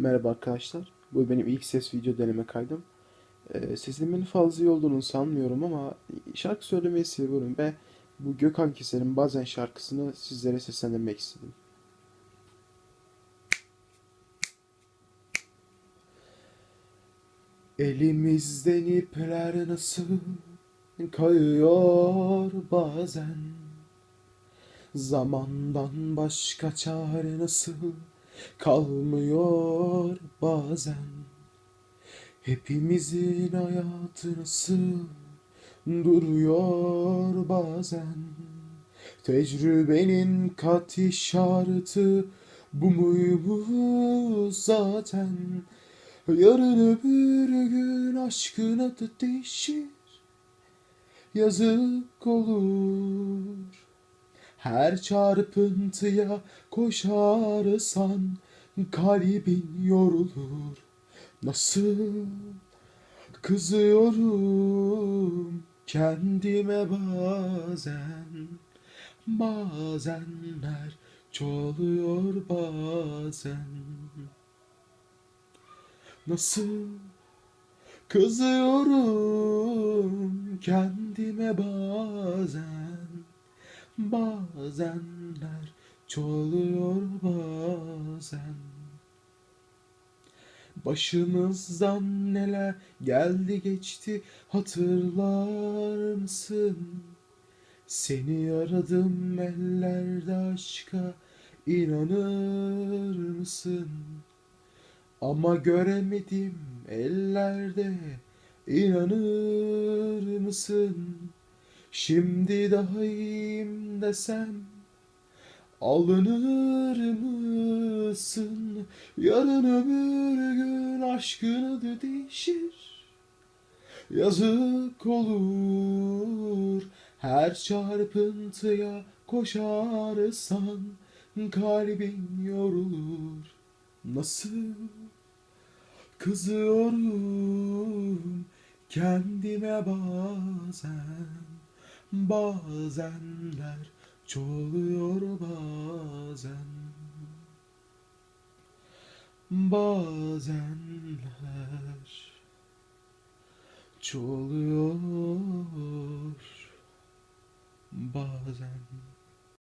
Merhaba arkadaşlar. Bu benim ilk ses video deneme kaydım. Ee, sesimin fazla iyi olduğunu sanmıyorum ama şarkı söylemeyi seviyorum ve bu Gökhan Keser'in bazen şarkısını sizlere seslendirmek istedim. Elimizden ipler nasıl kayıyor bazen Zamandan başka çare nasıl kalmıyor bazen. Hepimizin hayatı nasıl duruyor bazen. Tecrübenin kat işareti bu muymuş zaten? Yarın öbür gün aşkın adı değişir. Yazık olur her çarpıntıya koşarsan kalbin yorulur. Nasıl kızıyorum kendime bazen. Bazenler çoğalıyor bazen. Nasıl kızıyorum kendime bazen. Bazenler çoğalıyor bazen Başımızdan neler geldi geçti hatırlar mısın? Seni aradım ellerde aşka inanır mısın? Ama göremedim ellerde inanır mısın? Şimdi daha iyiyim desem Alınır mısın? Yarın öbür gün aşkın adı değişir. Yazık olur Her çarpıntıya koşarsan Kalbin yorulur. Nasıl kızıyorum kendime bazen Bazenler çoğalıyor bazen. Bazenler çoğalıyor